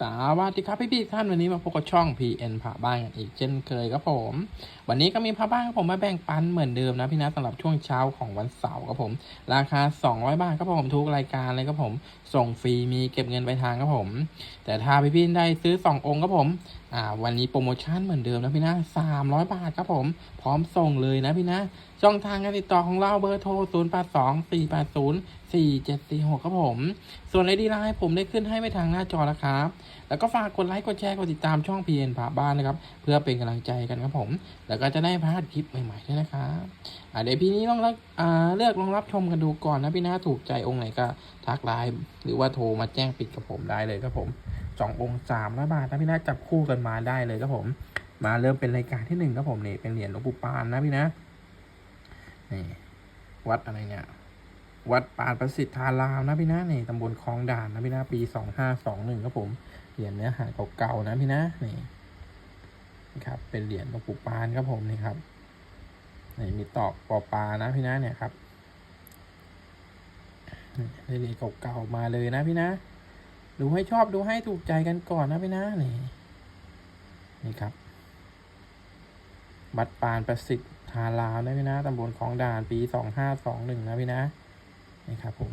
สวัสดีครับพี่พี่ท่านวันนี้มาพบกับช่อง PN ผ่าบ้านกันอีกเช่นเคยครับผม วันนี้ก็มีผ้าบ้านครับผมมาแบ่งปันเหมือนเดิมนะพี่นะสำหรับช่วงเช้าของวันเสาร์ครับผม ราคา 200 บาทครับผมทุกรายการเลยครับผม ส่งฟรีมีเก็บเงินไปลายทางครับผม แต่ถ้าพี่พี่ได้ซื้อ 2 องค์ครับผมอ่าวันนี้โปรโมชั่นเหมือนเดิมนะพี่นะ300บาทครับผม พร้อมส่งเลยนะพี่นะช่องทางการติดต่อของเราเบอร์โทร0 8 2 4 8 0 4 7 4 6ครับผม ส่วนไอดีไลน์ผมได้ขึ้นให้ไปทางหน้าจอแล้วครับ แล้วก็ฝากกดไลค์กดแชร์กดติดตามช่อง PN ผ่าบ้านนะครับ เพื่อเป็นกำลังใจกันครับผม แล้วก็จะได้พลาดคลิปใหม่ๆด้วยนะครับอ่าเดี๋ยวพี่นี้ต้องรับอ่าเลือกลองรับชมกันดูก่อนนะพี่นะถูกใจองค์ไหนก็ทักไลน์หรือว่าโทรมาแจ้งปิดกับผมได้เลยครับผม สององค์สามร้อยบาทนะพี่นะจับคู่กันมาได้เลยครับผม มาเริ่มเป็นรายการที่หนึ่งครับผมนี่เป็นเหรียญหลวงปู่ปานนะพี่นะนี่วัดอะไรเนี่ยวัดปานประสิทธารามนะพี่นะนี่ตำบลคลองด่านนะพี่นะปีสองห้าสองหนึ่งครับผมเหรียญเนื้อหาเก่าๆนะพี่นะนี่ครับเป็นเหรียญหลวงปู่ปานครับผมนี่ครับนี่มีตอกปอปลานะพี่นะเนี่ยครับได้เหรียญเก่าๆมาเลยนะพี่นะ ดูให้ชอบดูให้ถูกใจกันก่อนนะพี่นะนี่นี่ครับวัดปานประสิทธิ์ทารามนะพี่นะตำบลคลองด่านปีสองห้าสองหนึ่งนะพี่นะนี่ครับผม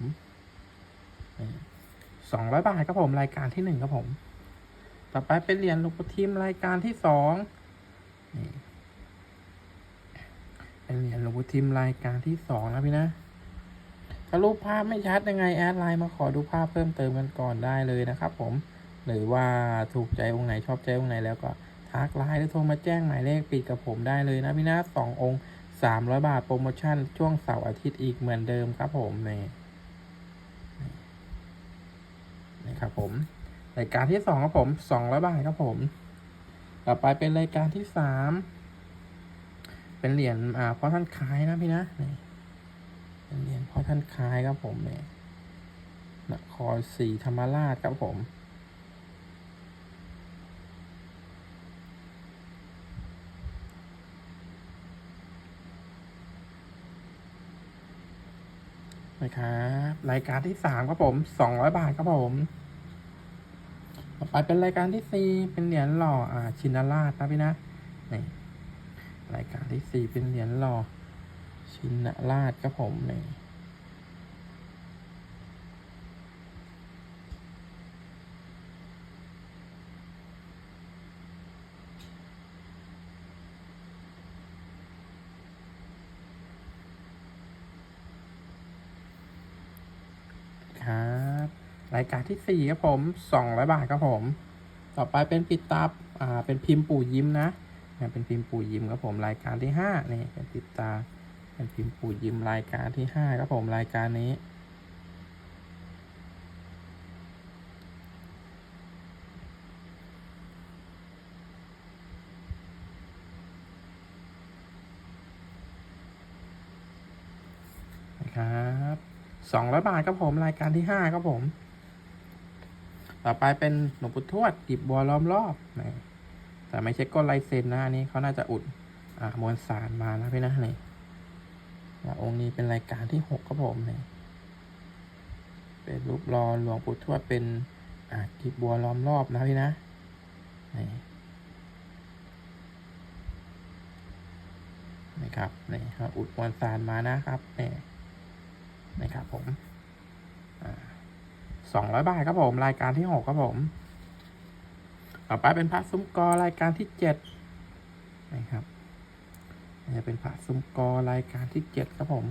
สองร้อยบาทครับผมรายการที่หนึ่งครับผม ต่อไปเป็นเหรียญลูกปูทิมรายการที่สองนี่เป็นเหรียญลูกปูทิมรายการที่สองนะพี่นะ ถ้ารูปภาพไม่ชัดยังไงแอดไลน์มาขอดูภาพเพิ่มเติมกันก่อนได้เลยนะครับผมหรือว่าถูกใจองค์ไหนชอบใจองค์ไหนแล้วก็ทักไลน์หรือโทรมาแจ้งหมายเลขปิดกับผมได้เลยนะพี่นะสององค์สามร้อยบาทโปรโมชั่นช่วงเสาร์อาทิตย์อีกเหมือนเดิมครับผมนี่นี่ครับผมรายการที่สองครับผมสองร้อยบาทครับผม ต่อไปเป็นรายการที่สามเป็นเหรียญอ่าเพ่อท่านคล้ายนะพี่นะนี่ เนเหรียญพ่อท่านคล้ายครับผมนี่นครศรีธรรมราชครับผมนะครับรายการที่สามครับผมสองร้อยบาทครับผมต่อไปเป็นรายการที่สี่เป็นเหรียญหล่ออ่าชินราชนะพี่นะนี่รายการที่สี่เป็นเหรียญหล่อ ชินราชครับผมนี่ครับรายการที่สี่ครับผมสองร้อยบาทครับผม ต่อไปเป็นปิดตาอ่าเป็นพิมพ์ปู่ยิ้มนะเนี่เป็นพิมพ์ปู่ยิ้มครับผม รายการที่ห้านี่เป็นปิดตา เป็นพิมพ์ปูยิ้มรายการที่ห้าครับผมรายการนี้นะครับสองร้อยบาทครับผมรายการที่ห้าครับผม ต่อไปเป็นหลวงปู่ทวดกีบบัวล้อมรอบนี่แต่ไม่ใช่ก้นลายเซ็นนะอันนี้เขาน่าจะอุดอ่ามวลสารมานะพี่นะนี่ องค์นี้เป็นรายการที่หกครับผมนี่เป็นรูปรอหลวงปู่ทวดเป็นอ่ากีบบัวล้อมรอบนะพี่นะนี่นี่ครับนี่เขาอุดมวลสารมานะครับนี่นะครับผมสองร้อยบาทครับผม รายการที่หกครับผม ต่อไปเป็นพระซุ้มกอรายการที่เจ็ดนะครับ เป็นพระซุ้มกอรายการที่เจ็ดครับผม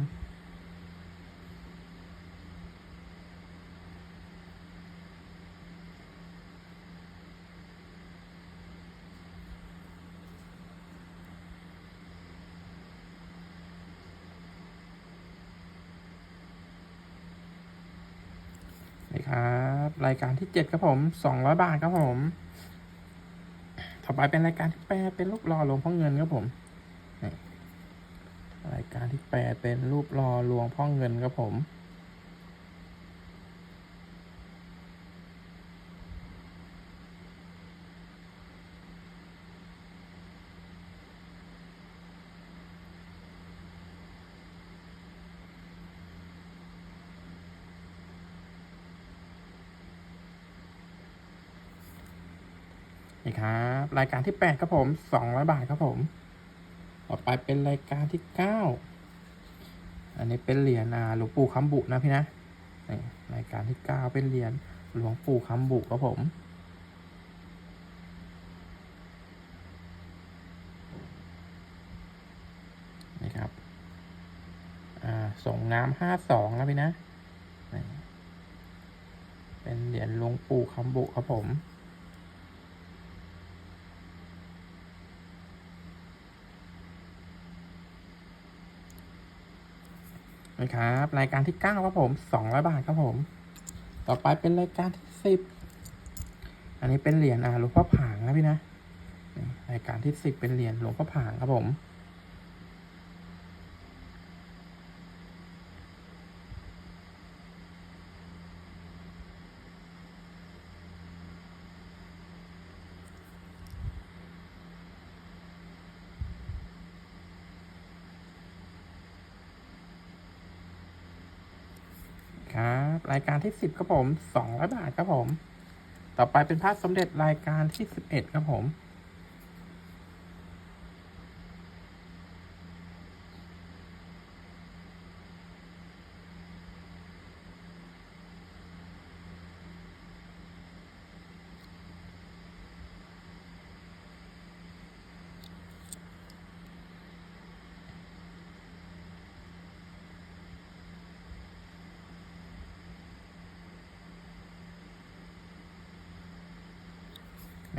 นี่ครับ รายการที่เจ็ดครับผมสองร้อยบาทครับผม ต่อไปเป็นรายการที่แปดเป็นรูปรอหลวงพ่อเงินครับผม การที่แปดเป็นรูปรอลวงพ่อเงินครับผม นี่ครับ รายการที่แปดครับผมสองร้อยบาทครับผม ต่อไปเป็นรายการที่เก้าอันนี้เป็นเหรียญอ่าหลวงปู่คำบุนะพี่นะนี่รายการที่เก้าเป็นเหรียญหลวงปู่คำบุครับผมนี่ครับอ่าส่งน้ำห้าสองแล้วพี่นะเป็นเหรียญหลวงปู่คำบุครับผม นะครับ รายการที่เก้าครับผมสองร้อยบาทครับผม ต่อไปเป็นรายการที่สิบอันนี้เป็นเหรียญอ่าหลวงพ่อผางนะพี่นะรายการที่สิบเป็นเหรียญหลวงพ่อผางครับผม ครับ รายการที่สิบครับผมสองร้อยบาทครับผม ต่อไปเป็นพระสมเด็จรายการที่สิบเอ็ดครับผม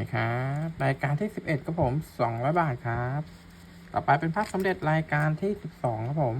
นะครับรายการที่สิบเอ็ดครับผมสองร้อยบาทครับ ต่อไปเป็นภาพสำเร็จรายการที่สิบสองครับผม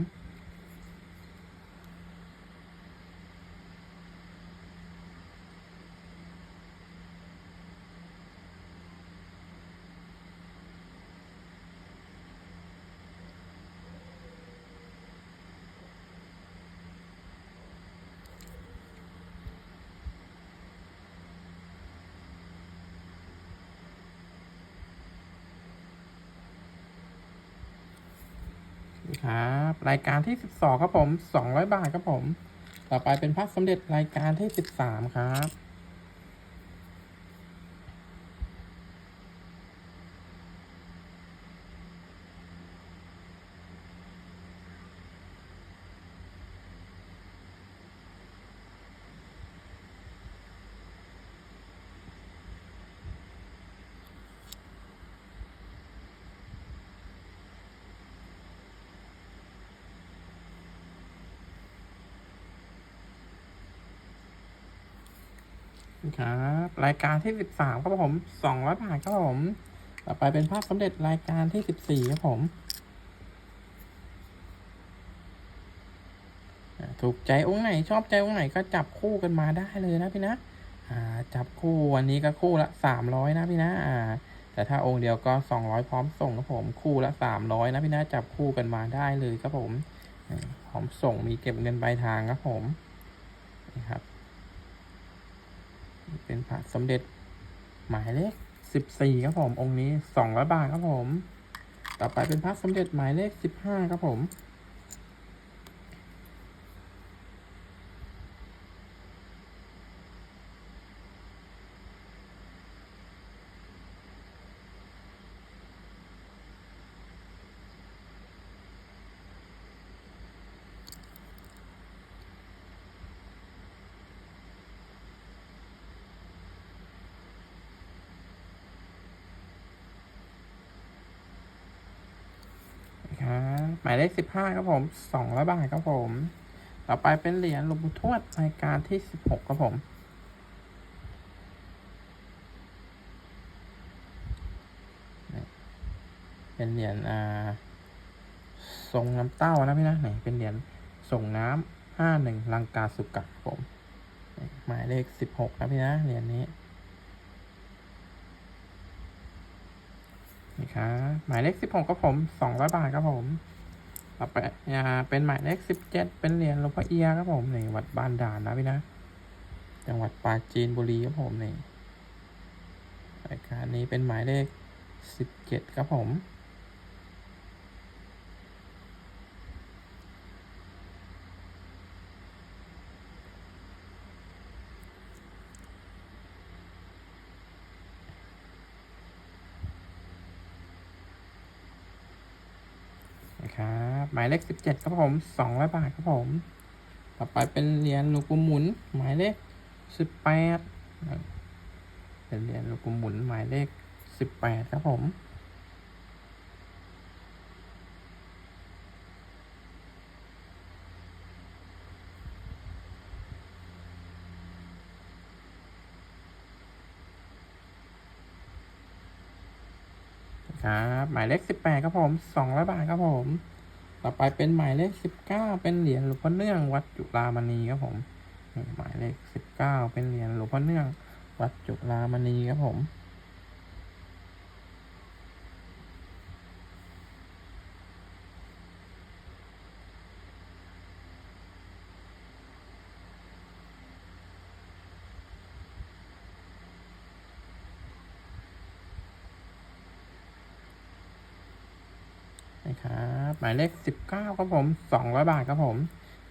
ครับ รายการที่สิบสองครับผมสองร้อยบาทครับผม ต่อไปเป็นพระสมเด็จรายการที่สิบสามครับ ครับรายการที่สิบสามครับผมสองร้อยบาทครับผม ต่อไปเป็นภาพสมเด็จรายการที่สิบสี่ครับผมถูกใจองค์ไหนชอบใจองค์ไหนก็จับคู่กันมาได้เลยนะพี่นะอ่าจับคู่วันนี้ก็คู่ละสามร้อยนะพี่นะอ่าแต่ถ้าองค์เดียวก็สองร้อยพร้อมส่งครับผมคู่ละสามร้อยนะพี่นะจับคู่กันมาได้เลยครับผมพร้อมส่งมีเก็บเงินปลายทางครับผมนี่ครับ เป็นพระสมเด็จหมายเลขสิบสี่ครับผมองค์นี้สองร้อยบาทครับผม ต่อไปเป็นพระสมเด็จหมายเลขสิบห้าครับผม ครับ หมายเลขสิบห้าครับผมสองร้อยบาทครับผม ต่อไปเป็นเหรียญหลวงปู่ทวดรายการที่สิบหกครับผมเป็นเหรียญอ่าทรงน้ำเต้านะพี่นะไหนเป็นเหรียญส่งน้ำห้าหนึ่งลังกาสุกะครับผม หมายเลขสิบหกนะพี่นะเหรียญนี้นี่ครับหมายเลขสิบหกครับผมสองร้อยบาทครับผม ต่อไปเป็นหมายเลขสิบเจ็ดเป็นเหรียญหลวงพ่อเอียครับผมในี่วัดบ้านด่านนะพี่นะ จังหวัดปราจีนบุรีครับผมในรายการนี้เป็นหมายเลขสิบเจ็ดครับผมครับ นะครับ หมายเลขสิบเจ็ดครับผมสองร้อยบาทครับผม ต่อไปเป็นเหรียญหลวงปู่หมุน หมายเลขสิบแปดเป็นเหรียญหลวงปู่หมุน หมายเลขสิบแปดครับผมครับหมายเลขสิบแปดครับผมสองร้อยบาทครับผม ต่อไปเป็นหมายเลขสิบเก้าเป็นเหรียญหลวงพ่อเนื่องวัดจุฬามณีครับผมหมายเลขสิบเก้าเป็นเหรียญหลวงพ่อเนื่องวัดจุฬามณีครับผม มายเลขสิบเก้าครับผมสองร้อยบาทครับผม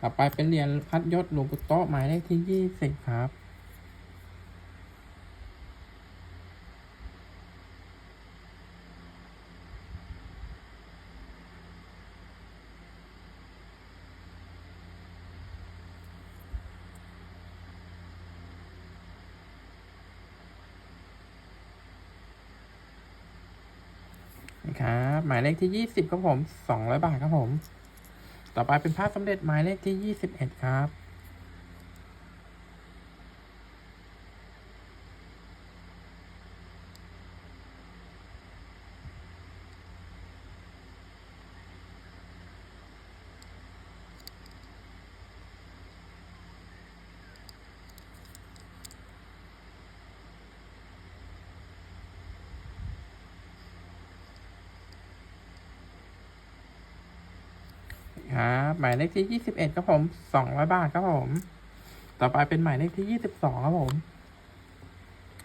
ต่อไปเป็นเหรียญพัดยศหลวงปู่โตหมายเลขที่ยี่สิบครับ นะครับ หมายเลขที่ยี่สิบครับผมสองร้อยบาทครับผม ต่อไปเป็นภาพสำเร็จหมายเลขที่ยี่สิบเอ็ดครับ ครับ หมายเลขที่ยี่สิบเอ็ดครับผมสองร้อยบาทครับผม ต่อไปเป็นหมายเลขที่ยี่สิบสองครับผม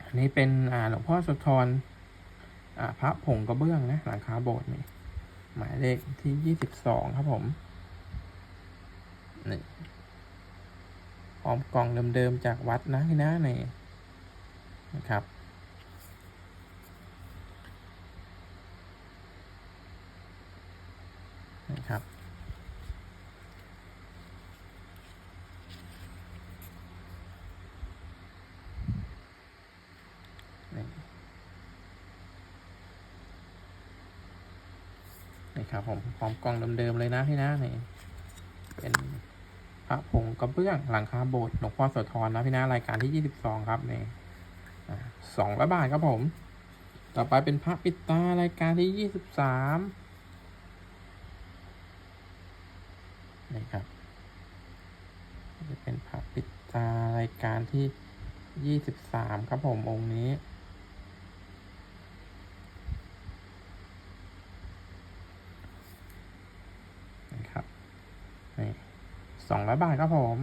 อันนี้เป็นอ่าหลวงพ่อสุธรอ่าพระผงกระเบื้องนะหลังคาโบสถ์นี่หมายเลขที่ยี่สิบสองครับผมนี่พร้อมกล่องเดิมๆจากวัดนะพี่นะนี่นะครับนะครับ นี่ นี่ครับผมพร้อมกล่องเดิมๆเลยนะพี่นะนี่เป็นพระผงกระเบื้องหลังคาโบสถ์หลวงพ่อโสธรนะพี่นะรายการที่ยี่สิบสองครับนี่สองร้อยบาทครับผม ต่อไปเป็นพระปิดตารายการที่ยี่สิบสามนี่ครับจะเป็นพระปิดตารายการที่ยี่สิบสามครับผมองค์นี้ นะครับนี่สอง ร้อยบาทครับผม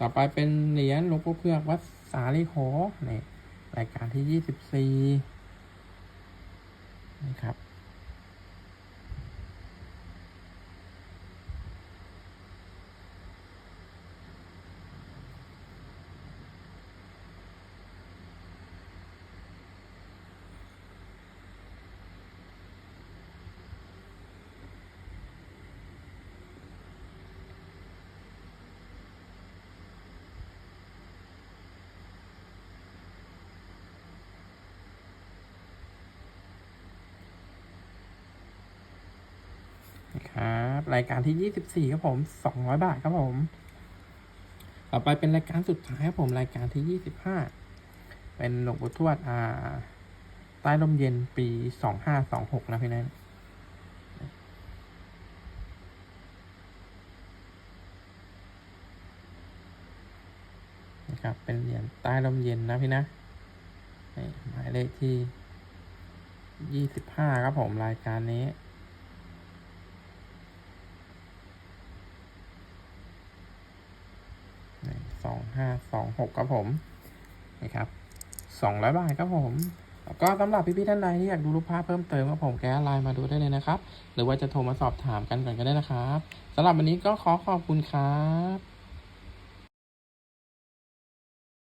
ต่อไปเป็นเหรียญหลวงปู่เพือกวัดสาลีโขนี่รายการที่ยี่สิบสี่นะครับ ค รายการที่ยี่สิบสี่ครับผมสองร้อยบาทครับผม ต่อไปเป็นรายการสุดท้ายครับผมรายการที่ยี่สิบห้าเป็นหลวงปู่ทวดอ่าใต้ลมเย็นปีสองห้าสองหกนะพี่แนนนะครับเป็นเหรียญใต้ลมเย็นนะพี่นะหมายเลขที่ยี่สิบห้าครับผมรายการนี้ สอง ห้าสองหกครับผมนะครับสองร้อยบาทครับผมแล้วก็สำหรับพี่ๆท่านใดที่อยากดูรูปภาพเพิ่มเติมก็ผมแกไลน์มาดูได้เลยนะครับ หรือว่าจะโทรมาสอบถามกันก่อนก็ได้นะครับสำหรับวันนี้ก็ขอขอบคุณครับ